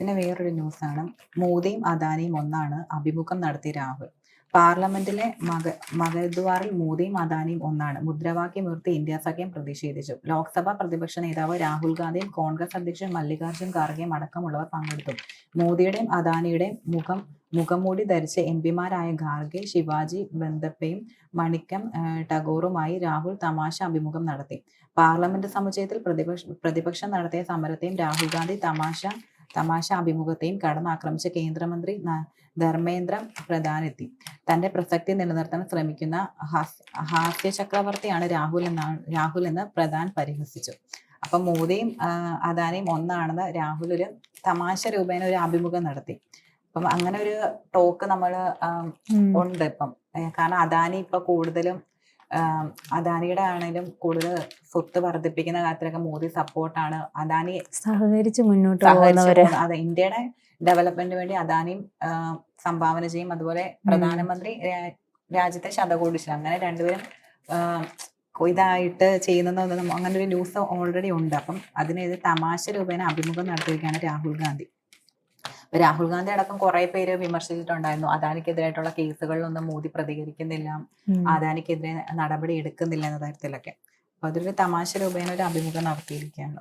പിന്നെ വേറൊരു ന്യൂസാണ്. മോദിയും അദാനിയും ഒന്നാണ് അഭിമുഖം നടത്തിയ രാഹുൽ. പാർലമെന്റിലെ മക മകദ്വാറിൽ മോദിയും അദാനിയും ഒന്നാണ് മുദ്രാവാക്യമുയർത്തി ഇന്ത്യ സഖ്യം പ്രതിഷേധിച്ചു. ലോക്സഭാ പ്രതിപക്ഷ നേതാവ് രാഹുൽ ഗാന്ധിയും കോൺഗ്രസ് അധ്യക്ഷൻ മല്ലികാർജുൻ ഖാർഗെയും അടക്കമുള്ളവർ പങ്കെടുത്തു. മോദിയുടെയും അദാനിയുടെയും മുഖം മുഖംമൂടി ധരിച്ച എം പിമാരായ ഖാർഗെ ശിവാജി ബന്ധപ്പയും മണിക്കം ടാഗോറുമായി രാഹുൽ തമാശ അഭിമുഖം നടത്തി. പാർലമെന്റ് സമുച്ചയത്തിൽ പ്രതിപക്ഷ പ്രതിപക്ഷം നടത്തിയ സമരത്തെയും രാഹുൽ ഗാന്ധി തമാശ തമാശ അഭിമുഖത്തെയും കടന്നാക്രമിച്ച കേന്ദ്രമന്ത്രി ധർമ്മേന്ദ്ര പ്രധാൻ എത്തി തന്റെ പ്രസക്തി നിലനിർത്താൻ ശ്രമിക്കുന്ന ഹാസ്യ ചക്രവർത്തിയാണ് രാഹുൽ എന്നാണ് രാഹുൽ എന്ന് പ്രധാൻ പരിഹസിച്ചു. അപ്പൊ മോദിയും അദാനിയും ഒന്നാണെന്ന് രാഹുൽ ഒരു തമാശ രൂപേണ ഒരു അഭിമുഖം നടത്തി. അപ്പം അങ്ങനെ ഒരു ടോക്ക് നമ്മൾ ഉണ്ട് ഇപ്പം. കാരണം അദാനി ഇപ്പൊ കൂടുതലും അദാനിയുടെ ആണെങ്കിലും കൂടുതൽ സ്വത്ത് വർദ്ധിപ്പിക്കുന്ന കാര്യത്തിലൊക്കെ മോദി സപ്പോർട്ടാണ്. അദാനി സഹകരിച്ച് മുന്നോട്ട് അതെ ഇന്ത്യയുടെ ഡെവലപ്മെന്റിന് വേണ്ടി അദാനിയും സംഭാവന ചെയ്യും. അതുപോലെ പ്രധാനമന്ത്രി രാജ്യത്തെ ശതകോടിച്ചു അങ്ങനെ രണ്ടുപേരും ഇതായിട്ട് ചെയ്യുന്നതെന്ന് അങ്ങനെ ഒരു ന്യൂസ് ഓൾറെഡി ഉണ്ട്. അപ്പം അതിനെതിരെ തമാശ രൂപേണ അഭിമുഖം നടത്തിയിരിക്കുകയാണ് രാഹുൽ ഗാന്ധി. രാഹുൽ ഗാന്ധി അടക്കം കുറെ പേര് വിമർശിച്ചിട്ടുണ്ടായിരുന്നു. അദാനിക്കെതിരായിട്ടുള്ള കേസുകളിലൊന്നും മോദി പ്രതികരിക്കുന്നില്ല. അദാനിക്കെതിരെ നടപടി എടുക്കുന്നില്ല എന്ന തരത്തിലൊക്കെ. അപ്പൊ അതൊരു തമാശ രൂപേണ ഒരു അഭിമുഖം നടത്തിയിരിക്കുകയാണ്.